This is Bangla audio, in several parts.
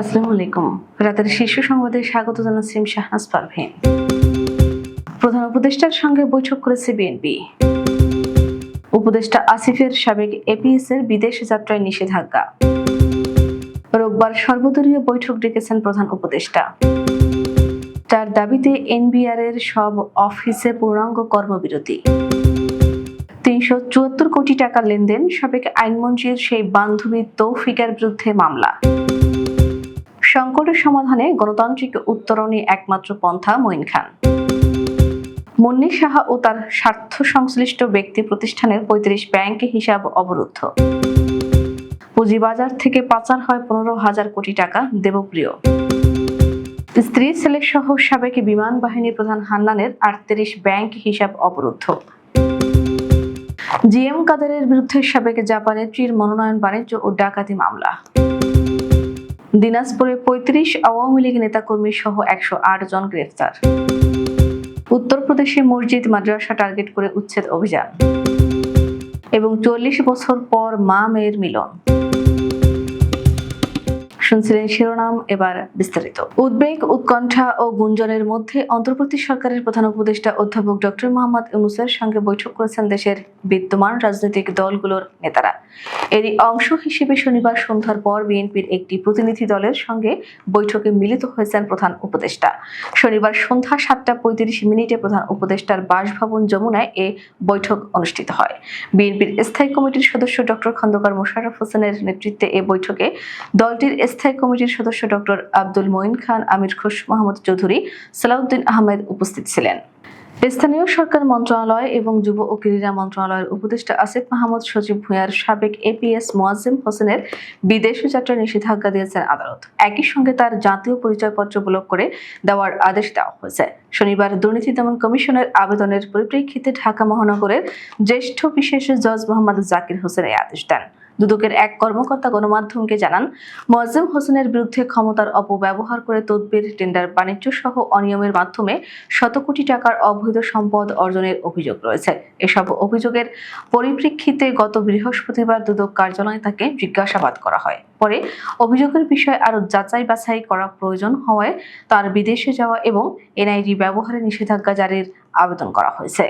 আসসালামু আলাইকুম। রাতের শীর্ষ সংবাদে স্বাগত জানাচ্ছি শাহনাজ পারভীন। প্রধান উপদেষ্টার সঙ্গে বৈঠক করেছে বিএনপি। উপদেষ্টা আসিফের সাবেক এপিএস এর বিদেশ যাত্রায় নিষেধাজ্ঞা। রোববার সর্বদলীয় বৈঠক ডেকেছেন প্রধান উপদেষ্টা। তার দাবিতে এনবিআর এর সব অফিসে পূর্ণাঙ্গ কর্মবিরতি। তিনশো চুয়াত্তর কোটি টাকা লেনদেন সাবেক আইনমন্ত্রীর সেই বান্ধবী তৌফিকার বিরুদ্ধে মামলা। সংকটের সমাধানে গণতান্ত্রিক উত্তরণই একমাত্র পন্থা মঈন খান। মুন্নি সাহা ও তার স্বার্থ সংশ্লিষ্ট ব্যক্তি প্রতিষ্ঠানের পঁয়ত্রিশ ব্যাংক হিসাব অবরুদ্ধ। পুঁজিবাজার থেকে পাচার হয় পনেরো হাজার কোটি টাকা দেবপ্রিয়। স্ত্রী, ছেলে সহ সাবেক বিমান বাহিনী প্রধান হান্নানের আটত্রিশ ব্যাংক হিসাব অবরুদ্ধ। জিএম কাদারের বিরুদ্ধে সাবেক জাপানেত্রীর মনোনয়ন, বাণিজ্য ও ডাকাতি মামলা। দিনাজপুরে পঁয়ত্রিশ আওয়ামী লীগ নেতাকর্মী সহ একশো আট জন গ্রেফতার। উত্তরপ্রদেশে মসজিদ মাদ্রাসা টার্গেট করে উচ্ছেদ অভিযান। এবং চল্লিশ বছর পর মা মেয়ের মিলন। শুনছিলেন শিরোনাম এবার বিস্তারিত। উদ্বেগ, উৎকণ্ঠা ও গুঞ্জনের মধ্যে অন্তর্বর্তী সরকারের প্রধান উপদেষ্টা অধ্যাপক ডক্টর মোহাম্মদ ইউনুসের সঙ্গে বৈঠক করেছেন দেশের বিদ্যমান রাজনৈতিক দলগুলোর নেতারা। এরই অংশ হিসেবে শনিবার সন্ধ্যার পর বিএনপির একটি প্রতিনিধি দলের সঙ্গে বৈঠকে মিলিত হয়েছেন প্রধান উপদেষ্টা। শনিবার সন্ধ্যা সাতটা পঁয়ত্রিশ মিনিটে প্রধান উপদেষ্টার বাসভবন যমুনায় এ বৈঠক অনুষ্ঠিত হয়। বিএনপির স্থায়ী কমিটির সদস্য ডক্টর খন্দকার মোশাররফ হোসেনের নেতৃত্বে এ বৈঠকে দলটির স্থায়ী কমিটির সদস্য ডক্টর আব্দুল মঈন খান, আমির খুশ, মোহাম্মদ চৌধুরী, সালাউদ্দিন আহমেদ উপস্থিত ছিলেন। স্থানীয় সরকার মন্ত্রণালয় এবং যুব ও ক্রীড়া মন্ত্রণালয়ের উপদেষ্টা আসিফ মাহমুদ, সচিব ভূঁইয়ার সাবেক এপিএস মোয়াজ্জেম হোসেনের বিদেশ যাত্রার নিষেধাজ্ঞা দিয়েছেন আদালত। একই সঙ্গে তার জাতীয় পরিচয়পত্র ব্লক করে দেওয়ার আদেশ দেওয়া হয়েছে। শনিবার দুর্নীতি দমন কমিশনের আবেদনের পরিপ্রেক্ষিতে ঢাকা মহানগরের জ্যেষ্ঠ বিশেষ জজ মোহাম্মদ জাকির হোসেন এই আদেশ দেন। দুদকের এক কর্মকর্তা গণমাধ্যমকে জানান, মোয়াজ্জেম হোসেনের বিরুদ্ধে ক্ষমতার অপব্যবহার করে তদবির, টেন্ডার বাণিজ্য সহ অনিয়মের মাধ্যমে শত কোটি টাকার অবৈধ সম্পদ অর্জনের অভিযোগ রয়েছে। এসব অভিযোগের পরিপ্রেক্ষিতে গত বৃহস্পতিবার দুদক কার্যালয়ে তাকে জিজ্ঞাসাবাদ করা হয়। পরে অভিযোগের বিষয়ে আরও যাচাই বাছাই করা প্রয়োজন হওয়ায় তার বিদেশে যাওয়া এবং এনআইডি ব্যবহারে নিষেধাজ্ঞা জারির আবেদন করা হয়েছে।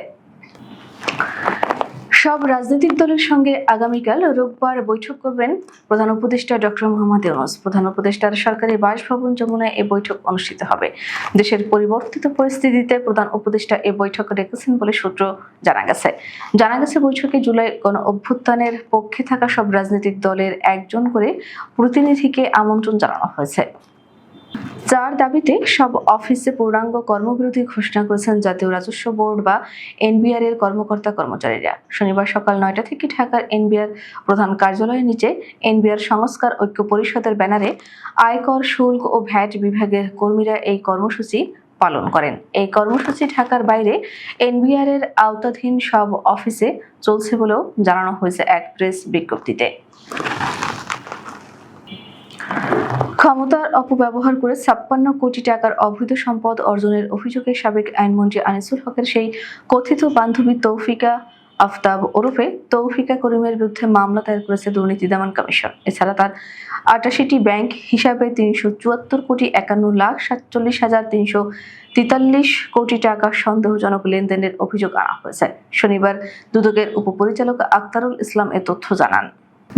সব রাজনৈতিক দলের সঙ্গে আগামীকাল রোববার বৈঠক করবেন প্রধান উপদেষ্টা ডক্টর মোহাম্মদ ইউনুস। প্রধান উপদেষ্টার সরকারি বাসভবন যমুনায় এ বৈঠক অনুষ্ঠিত হবে। দেশের পরিবর্তিত পরিস্থিতিতে প্রধান উপদেষ্টা এ বৈঠক ডেকেছেন বলে সূত্র জানা গেছে। জানা গেছে, বৈঠকে জুলাই গণ অভ্যুত্থানের পক্ষে থাকা সব রাজনৈতিক দলের একজন করে প্রতিনিধিকে আমন্ত্রণ জানানো হয়েছে। যার দাবিতে সব অফিসে পূর্ণাঙ্গ কর্মবিরতি ঘোষণা করেছেন জাতীয় রাজস্ব বোর্ড বা এনবিআর এর কর্মকর্তা কর্মচারীরা। শনিবার সকাল নয়টা থেকে ঢাকার এনবিআর প্রধান কার্যালয়ের নিচে এনবিআর সংস্কার ঐক্য পরিষদের ব্যানারে আয়কর, শুল্ক ও ভ্যাট বিভাগের কর্মীরা এই কর্মসূচি পালন করেন। এই কর্মসূচি ঢাকার বাইরে এনবিআর এর আওতাধীন সব অফিসে চলছে বলেও জানানো হয়েছে এক প্রেস বিজ্ঞপ্তিতে। ক্ষমতার অপব্যবহার করে ছাপ্পান্ন কোটি টাকার অবৈধ সম্পদ অর্জনের অভিযোগে সাবেক আইনমন্ত্রী আনিসুল হকের সেই কথিত বান্ধবী তৌফিকা আফতাব ওরফে তৌফিকা করিমের বিরুদ্ধে মামলা দায়ের করেছে দুর্নীতি দমন কমিশন। এছাড়া তার আটাশিটি ব্যাংক হিসাবে তিনশো চুয়াত্তর কোটি একান্ন লাখ সাতচল্লিশ হাজার তিনশো তেতাল্লিশ কোটি টাকা সন্দেহজনক লেনদেনের অভিযোগ আনা হয়েছে। শনিবার দুদকের উপপরিচালক আক্তারুল ইসলাম এ তথ্য জানান।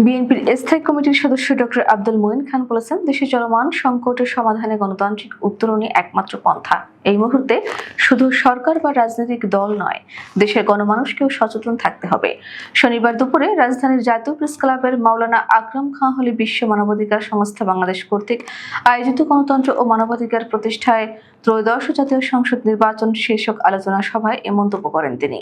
বিএনপির স্থায়ী কমিটির সদস্য ডক্টর আব্দুল মঈন খান বলেছেন দেশের চলমান সংকটের সমাধানে গণতান্ত্রিক উত্তরণই একমাত্র পন্থা। এই মুহূর্তে শুধু সরকার বা রাজনৈতিক দল নয়, দেশের গণমানুষকেও সচেতন থাকতে হবে। শনিবার দুপুরে রাজধানীর জাতীয় প্রেস ক্লাবের মাওলানা আকরাম খাঁ হলে বিশ্ব মানবাধিকার সংস্থা বাংলাদেশ কর্তৃক আয়োজিত গণতন্ত্র ও মানবাধিকার প্রতিষ্ঠায় ত্রয়োদশ জাতীয় সংসদ নির্বাচন শীর্ষক আলোচনা সভায় এ মন্তব্য করেন তিনি।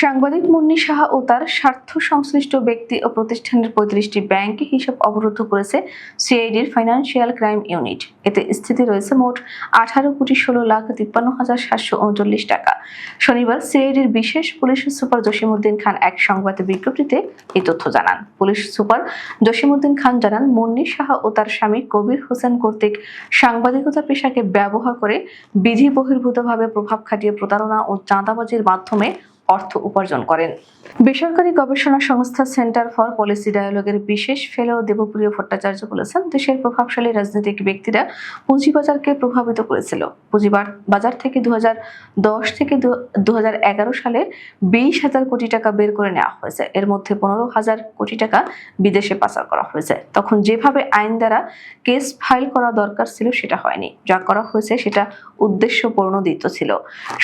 সাংবাদিক মুন্নি সাহা ও তার স্বার্থ সংশ্লিষ্ট ব্যক্তি ও প্রতিষ্ঠানের পঁয়ত্রিশটি ব্যাংক হিসাব অবরুদ্ধ করেছে সিআইডির ফাইন্যান্সিয়াল ক্রাইম ইউনিট। এতে স্থিতি রয়েছে মোট আঠারো কোটি ষোলো লাখ তিপ্পান্ন হাজার সাতশো উনচল্লিশ টাকা। শনিবার সিআইডির বিশেষ পুলিশ সুপার জসিমউদ্দিন খান এক সংবাদ বিজ্ঞপ্তিতে এই তথ্য জানান। পুলিশ সুপার জসিমউদ্দিন খান জানান, মুন্নি সাহা ও তার স্বামী কবির হোসেন কর্তৃক সাংবাদিকতা পেশাকে ব্যবহার করে বিধি বহির্ভূতভাবে প্রভাব খাটিয়ে প্রতারণা ও চাঁদাবাজির মাধ্যমে অর্থ উপার্জন করেন। বেসরকারি গবেষণা সংস্থা সেন্টার ফর পলিসি ডায়ালগের বিশেষ ফেলো দেবপ্রিয় ভট্টাচার্য বলেছেন, দেশের প্রভাবশালী রাজনৈতিক ব্যক্তিরা পুঁজিবাজারকে প্রভাবিত করেছিল। পুঁজিবার বাজার থেকে দু থেকে দু সালে বিশ হাজার কোটি টাকা বের করে নেওয়া হয়েছে। এর মধ্যে পনেরো হাজার কোটি টাকা বিদেশে পাচার করা হয়েছে। তখন যেভাবে আইন দ্বারা কেস ফাইল করা দরকার ছিল, সেটা হয়নি। যা করা হয়েছে, সেটা উদ্দেশ্য প্রণোদিত ছিল।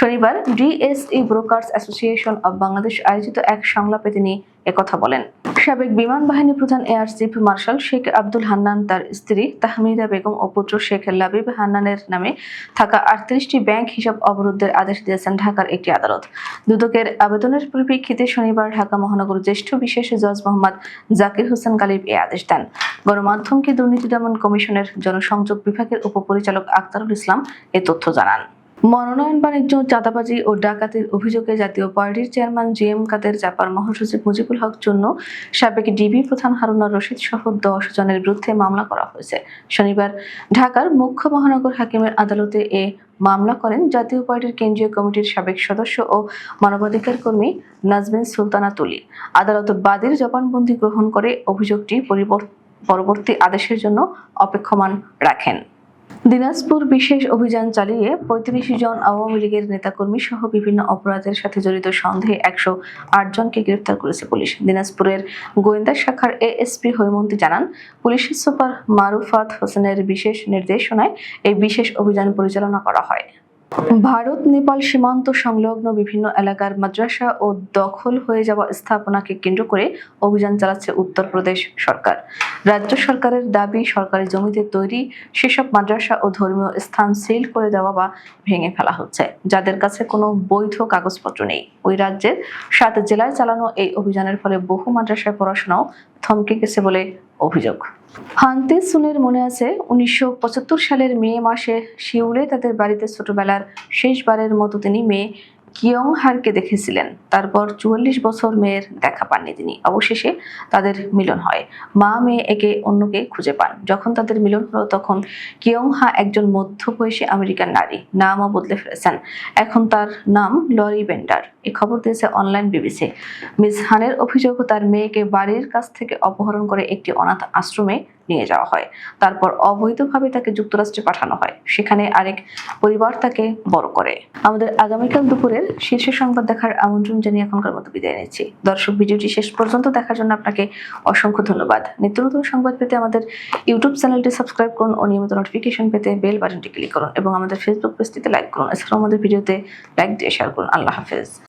শনিবার DSE brokers association of Bangladesh আয়োজিত এক সংলাপে তিনি একথা বলেন। সাবেক বিমান বাহিনী প্রধান air chief marshal Sheikh Abdul Hannan তার স্ত্রী তাহমিদা বেগম ও পুত্র শেখ লাবিব হান্নানের নামে থাকা আটত্রিশটি ব্যাংক হিসাব অবরোধের আদেশ দিয়েছেন ঢাকার একটি আদালত। দুদকের আবেদনের পরিপ্রেক্ষিতে শনিবার ঢাকা মহানগর জ্যেষ্ঠ বিশেষ জজ মোহাম্মদ জাকির হোসেন গালিব এই আদেশ দেন। গণমাধ্যমকে দুর্নীতি দমন কমিশনের জনসংযোগ বিভাগের উপপরিচালক আক্তারুল ইসলাম এ তথ্য জানান। মনোনয়ন বাণিজ্য, চাঁদাবাজি ও ডাকাতির অভিযোগে জাতীয় পার্টির চেয়ারম্যান জি এম কাদের চাপার মহাসচিব মুজিবুল হক জন্য সাবেক ডিবি প্রধান হারুনা রশিদ সহ দশ জনের বিরুদ্ধে মামলা করা হয়েছে। শনিবার ঢাকার মুখ্য মহানগর হাকিমের আদালতে এ মামলা করেন জাতীয় পার্টির কেন্দ্রীয় কমিটির সাবেক সদস্য ও মানবাধিকার কর্মী নাজমিন সুলতানা তুলি। আদালত বাদীর জবানবন্দি গ্রহণ করে অভিযোগটি পরিবর্ত- পরবর্তী আদেশের জন্য অপেক্ষমান রাখেন। দিনাজপুর বিশেষ অভিযান চালিয়ে পঁয়ত্রিশ জন আওয়ামী লীগের নেতাকর্মী সহ বিভিন্ন অপরাধের সাথে জড়িত সন্দেহে একশো আট জনকে গ্রেফতার করেছে পুলিশ। দিনাজপুরের গোয়েন্দা শাখার এএসপি হৈমন্তী জানান, পুলিশের সুপার মারুফাত হোসেনের বিশেষ নির্দেশনায় এই বিশেষ অভিযান পরিচালনা করা হয়। ভারত, নেপাল সীমান্ত সংলগ্ন বিভিন্ন এলাকার মাদ্রাসা ও দখল হয়ে যাওয়া স্থাপনাকে কেন্দ্র করে অভিযান চালাচ্ছে উত্তরপ্রদেশ সরকার। রাজ্য সরকারের দাবি, সরকারি জমিতে তৈরি সেসব মাদ্রাসা ও ধর্মীয় স্থান সিল করে দেওয়া বা ভেঙে ফেলা হচ্ছে। যাদের কাছে কোনো বৈধ কাগজপত্র নেই। ওই রাজ্যের সাত জেলায় চালানো এই অভিযানের ফলে বহু মাদ্রাসায় পড়াশোনাও থমকে গেছে বলে অভিযোগ। হান্তে সুনের মনে আছে, উনিশশো পঁচাত্তর সালের মে মাসে শিউলে তাদের বাড়িতে ছোটবেলার শেষবারের মতো তিনি মেয়ে কিয়ং হারকে দেখেছিলেন। তারপর চুয়াল্লিশ বছর মেয়ের দেখা পাননি তিনি। অবশেষে তাদের মিলন হয়। মা মেয়ে একে অন্যকে খুঁজে পান। যখন তাদের মিলন হলো তখন কিয়ং হা একজন মধ্যবয়সী আমেরিকান নারী। নামও বদলে ফেলেছেন। এখন তার নাম লরি বেন্ডার। এ খবর দিয়েছে অনলাইন বিবিসি। মিস হানের অভিযোগ, তার মেয়েকে বাড়ির কাছ থেকে অপহরণ করে একটি অনাথ আশ্রমে নিয়ে যাওয়া হয়। তারপর অবৈধভাবে তাকে যুক্তরাষ্ট্রে পাঠানো হয়। সেখানে আরেক পরিবার তাকে বড় করে। আমাদের আগামীকাল দুপুরের শীর্ষ সংবাদ দেখার আমন্ত্রণ জানিয়ে এখনকার মতো বিদায় নিচ্ছি। দর্শক ভিডিওটি শেষ পর্যন্ত দেখার জন্য আপনাকে অসংখ্য ধন্যবাদ। নিত্য নতুন সংবাদ পেতে আমাদের ইউটিউব চ্যানেলটি সাবস্ক্রাইব করুন ও নিয়মিত নোটিফিকেশন পেতে বেল বাটনটি ক্লিক করুন এবং আমাদের ফেসবুক পেজটিতে লাইক করুন। এছাড়াও আমাদের ভিডিওতে লাইক দিয়ে শেয়ার করুন। আল্লাহ হাফেজ।